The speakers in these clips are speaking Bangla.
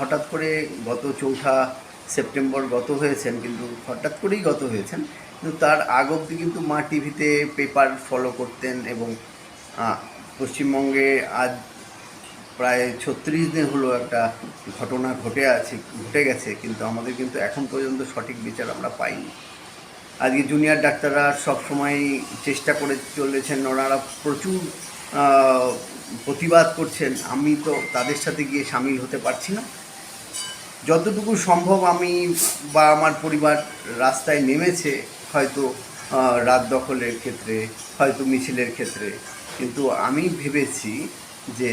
হঠাৎ করে গত চৌঠা সেপ্টেম্বর গত হয়েছেন কিন্তু হঠাৎ করেই গত হয়েছেন। কিন্তু তার আগ কিন্তু মা টিভিতে পেপার ফলো করতেন এবং পশ্চিমবঙ্গে আজ প্রায় ছত্রিশ দিন হলো একটা ঘটনা ঘটে আছে, ঘটে গেছে, কিন্তু আমাদের কিন্তু এখন পর্যন্ত সঠিক বিচার আমরা পাইনি। আজকে জুনিয়র ডাক্তাররা সবসময় চেষ্টা করে চলেছেন, ওনারা প্রচুর প্রতিবাদ করছেন। আমি তো তাদের সাথে গিয়ে সামিল হতে পারছি না। যতটুকু সম্ভব আমি বা আমার পরিবার রাস্তায় নেমেছে, হয়তো রাত দখলের ক্ষেত্রে, হয়তো মিছিলের ক্ষেত্রে। কিন্তু আমি ভেবেছি যে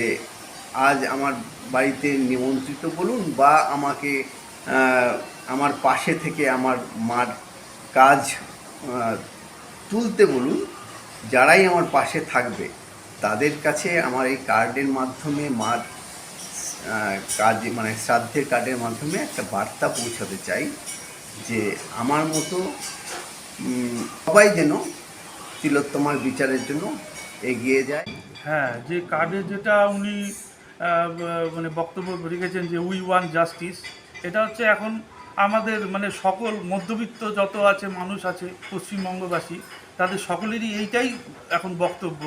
আজ আমার বাড়িতে নিমন্ত্রিত বলুন বা আমাকে আমার পাশে থেকে আমার মার কাজ তুলতে বলুন। যারাই আমার পাশে থাকবে, তাদের কাছে আমার এই কার্ডের মাধ্যমে মার কাজ মানে শ্রাদ্ধের কার্ডের মাধ্যমে একটা বার্তা পৌঁছাতে চাই যে আমার মতো সবাই যেন তিলোত্তমার বিচারের জন্য এগিয়ে যায়। হ্যাঁ যে কার্ডে যেটা উনি মানে বক্তব্য রেখেছেন যে উই ওয়ান জাস্টিস। এটা হচ্ছে এখন আমাদের মানে সকল মধ্যবিত্ত যত আছে, মানুষ আছে, পশ্চিমবঙ্গবাসী, তাদের সকলেরই এইটাই এখন বক্তব্য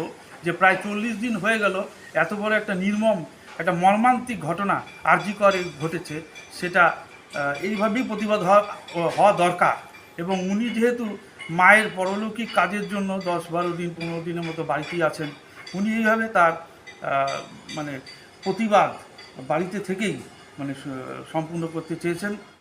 যে প্রায় চল্লিশ দিন হয়ে গেল, এত বড় একটা নির্মম, একটা মর্মান্তিক ঘটনা আর্জি করে ঘটেছে, সেটা এইভাবেই প্রতিবাদ হওয়া হওয়া দরকার। এবং উনি যেহেতু মায়ের পরলৌকিক কাজের জন্য দশ বারো দিন, পনেরো দিনের মতো বাড়িতেই আছেন, উনি এইভাবে তার মানে প্রতিবাদ বাড়িতে থেকেই মানে সম্পূর্ণ করতে চেয়েছেন।